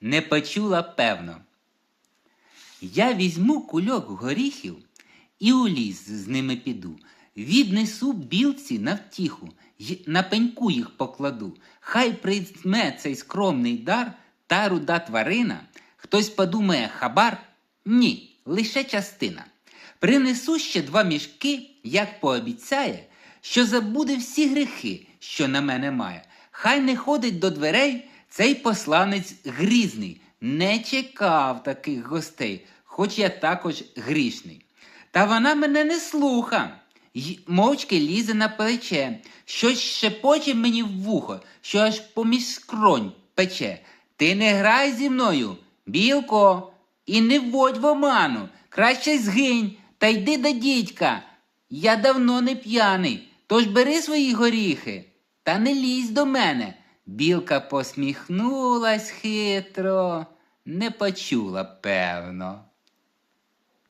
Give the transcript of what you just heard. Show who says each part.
Speaker 1: не почула певно. Я візьму кульок горіхів і у ліс з ними піду. Віднесу білці на втіху, на пеньку їх покладу. Хай прийме цей скромний дар та руда тварина. Хтось подумає хабар? Ні, лише частина. Принесу ще два мішки, як пообіцяє, що забуде всі гріхи, що на мене має. Хай не ходить до дверей цей посланець грізний, не чекав таких гостей, хоч я також грішний. Та вона мене не слуха, й мовчки лізе на плече, щось шепоче мені в вухо, що аж поміж скронь пече. Ти не грай зі мною, білко, і не вводь в оману, краще згинь та йди до дідька. Я давно не п'яний, тож бери свої горіхи та не лізь до мене. Білка посміхнулась хитро, не почула, певно.